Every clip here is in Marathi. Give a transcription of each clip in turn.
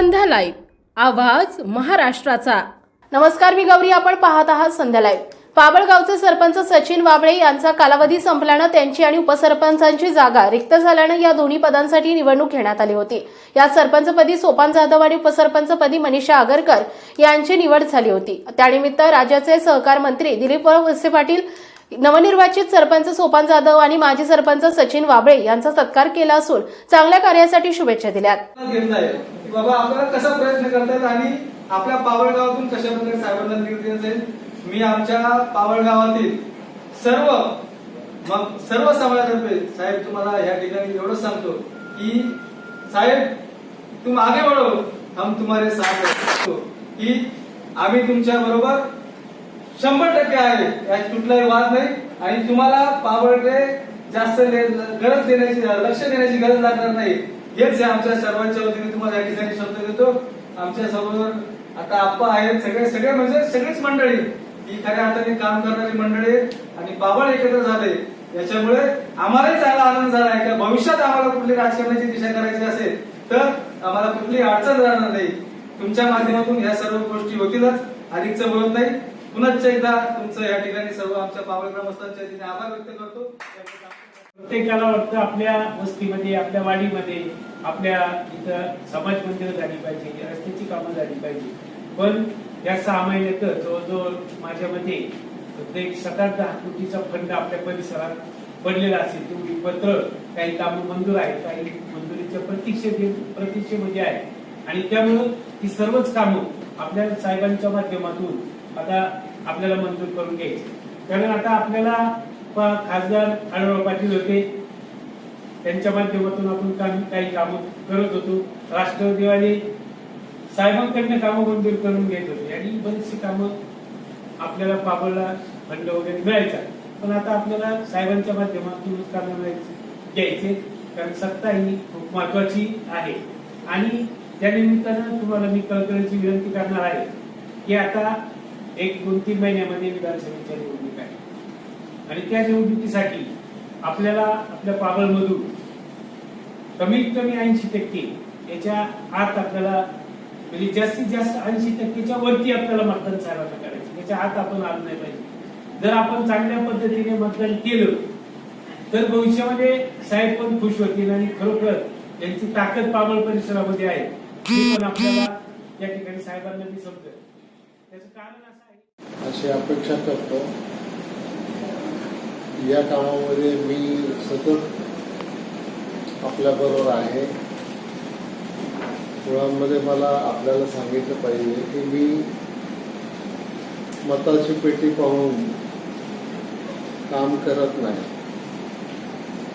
संध्या लाईव्ह. आवाज महाराष्ट्राचा. नमस्कार मी गौरी. आपण पाहत आहात संध्या लाईव्ह. पाबळगावचे सरपंच सचिन वाबळे यांचा कालावधी संपल्यानं त्यांची आणि उपसरपंचांची जागा रिक्त झाल्यानं या दोन्ही पदांसाठी निवडणूक घेण्यात आली होती. या सरपंचपदी सोपान जाधव आणि उपसरपंचपदी मनीषा आगरकर यांची निवड झाली होती. त्यानिमित्त राज्याचे सहकार मंत्री दिलीप वळसे पाटील नवनिर्वाचित सरपंच सोपान जाधव आणि माजी सरपंच सचिन वाबळे यांचा सत्कार केला असून चांगल्या कार्यासाठी शुभेच्छा दिल्यात. बाबा आपल्याला कसा प्रयत्न करतात आणि आपल्या पावळगावातून कशा प्रकारे साहेबांना निर्णय जाईल? मी आमच्या पावळगावातील सर्व मग सर्व समाजातर्फे साहेब तुम्हाला या ठिकाणी एवढंच सांगतो की साहेब तुम आगे बढ़ो हम तुम्हारे साथ की आम्ही तुमच्या बरोबर शंभर टक्के आहे. यात कुठलाही वाद नाही. आणि तुम्हाला पावळकडे जास्त गरज देण्याची लक्ष देण्याची गरज लागणार नाही. हेच आहे आमच्या सर्वांच्या वतीने तुम्हाला या ठिकाणी शब्द देतो. आमच्यासमोर आता आप्पा आहेत. सगळे सगळे म्हणजे सगळीच मंडळी. ही खऱ्या अर्थाने काम करणारी मंडळी आणि पाबळ एकत्र झाले. याच्यामुळे आम्हालाही चांगला आनंद झाला आहे. का भविष्यात आम्हाला कुठली राजकारणाची दिशा करायची असेल तर आम्हाला कुठली अडचण राहणार नाही. तुमच्या माध्यमातून या सर्व गोष्टी होतीलच. अधिकच बोलत नाही. पुन्हा एकदा तुमचं या ठिकाणी सर्व आमच्या पावळ ग्रामस्थांच्या आभार व्यक्त करतो. प्रत्येकाला वाटतं आपल्या वस्तीमध्ये आपल्या वाडीमध्ये आपल्या इथं समाज मंदिर झाली पाहिजे रस्त्याची कामं झाली पाहिजे. पण या सहा महिन्यात जवळजवळ माझ्या मते एक सात आठ दहा कोटीचा फंड आपल्या परिसरात पडलेला असेल तेवढी पत्र काही कामं मंजूर आहेत काही मंजुरीच्या प्रतीक्षे प्रतीक्षेमध्ये आहे आणि त्यामुळं ती सर्वच कामं आपल्या साहेबांच्या माध्यमातून आता आपल्याला मंजूर करून घ्यायचे. कारण आता आपल्याला खासदार आढळराव पाटील होते. त्यांच्या माध्यमातून आपण काम काही कामं करत होतो. राष्ट्रवादीवादी साहेबांकडनं कामं मंजूर करून घेत होते. आणि बरीचशी कामं आपल्याला पाबळला फंड वगैरे मिळायचा. पण आता आपल्याला साहेबांच्या माध्यमातूनच कामं मिळायचे घ्यायचे. कारण सत्ता ही खूप महत्वाची आहे. आणि त्यानिमित्तानं तुम्हाला मी कळकळीची विनंती करणार आहे की आता एक दोन तीन महिन्यामध्ये विधानसभेच्या निवडणूक आहे? आणि त्या निवडणुकीसाठी आपल्याला आपल्या पाबळमधून कमीत कमी ऐंशी टक्के याच्या आत आपल्याला म्हणजे जास्तीत जास्त ऐंशी टक्केच्या वरती आपल्याला मतदान साहेबांना करायचं. त्याच्या आत आपण आलो नाही पाहिजे. जर आपण चांगल्या पद्धतीने मतदान केलं तर भविष्यामध्ये साहेब पण खुश होतील आणि खरोखर त्यांची ताकद पाबळ परिसरामध्ये आहे. ते पण आपल्याला या ठिकाणी साहेबांना मी समजेल. त्याचं कारण असं अशी अपेक्षा करतो. या कामामध्ये मी सतत आपल्याबरोबर आहे. मुळामध्ये मला आपल्याला सांगितलं पाहिजे की मी मताची पेटी पाहून काम करत नाही.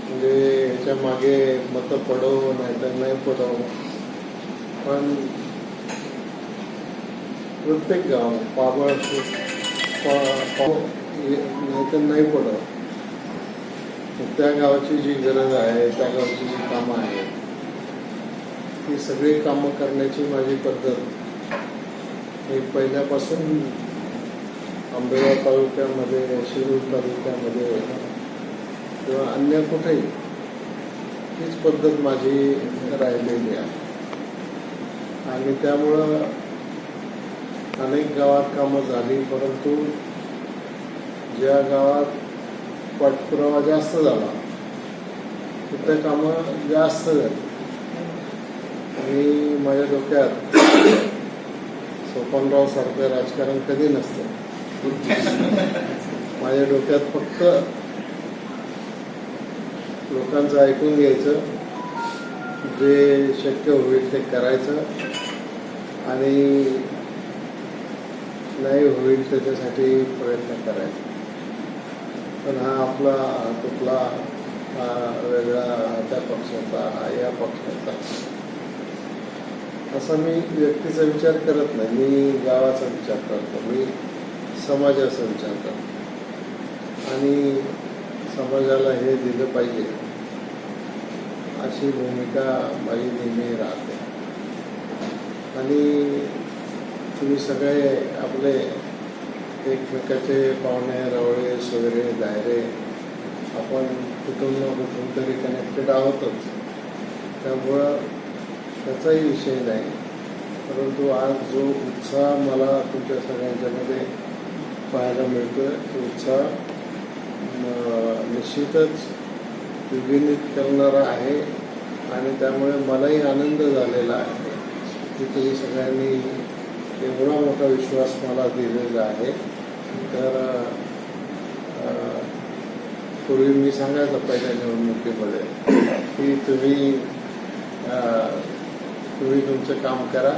म्हणजे याच्या मागे मतं पडव नाही तर नाही पडव पण प्रत्येक गाव पाबळ नाही तर नाही पडत. त्या गावाची जी गरज आहे त्या गावाची जी कामं आहेत ती सगळी कामं करण्याची माझी पद्धत. हे पहिल्यापासून आंबेगाव तालुक्यामध्ये शिरूर तालुक्यामध्ये किंवा अन्य कुठेही हीच पद्धत माझी राहिलेली आहे. आणि त्यामुळं अनेक गावात कामं झाली परंतु ज्या गावात पाठपुरावा जास्त झाला तिथं कामं जास्त झाली. आणि माझ्या डोक्यात सोपानराव सारखं राजकारण कधी नसतं. माझ्या डोक्यात फक्त लोकांचं ऐकून घ्यायचं जे शक्य होईल ते करायचं आणि नाही होईल त्याच्यासाठी प्रयत्न करायचा. पण हा आपला कुठला हा वेगळा त्या पक्षाचा हा या पक्षाचा. असा मी व्यक्तीचा विचार करत नाही. मी गावाचा विचार करतो. मी समाजाचा विचार करतो. आणि समाजाला हे दिलं पाहिजे. अशी भूमिका माझी नेहमी राहते. आणि तुम्ही सगळे आपले एकमेकाचे पाहुणे रवळे वगैरे दायरे आपण कुठून ना कुठून तरी कनेक्टेड आहोतच. त्यामुळं त्याचाही विषय नाही. परंतु आज जो उत्साह मला तुमच्या सगळ्यांच्यामध्ये पाहायला मिळतोय तो उत्साह निश्चितच द्विगुणित करणारा आहे आणि त्यामुळे मलाही आनंद झालेला आहे की तुम्ही सगळ्यांनी एवढा मोठा विश्वास मला दिलेला आहे. तर पूर्वी मी सांगायचं पहिल्या निवडणुकीमध्ये की तुम्ही तुम्ही तुमचं काम करा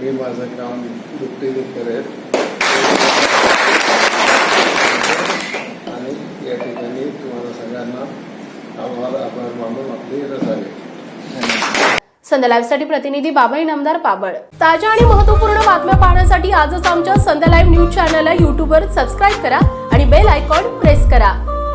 मी माझं काम दुपटीने करेन आणि या ठिकाणी तुम्हाला सगळ्यांना आभार आभार मानून आपली रजा घेतो संध्या लाईव्हसाठी प्रतिनिधी बाबाई नामदार पाबळ. ताज्या आणि महत्त्वपूर्ण बातम्या पाहण्यासाठी आजच आमच्या संध्या लाईव्ह न्यूज चॅनलला युट्यूबवर सबस्क्राईब करा आणि बेल आयकॉन प्रेस करा.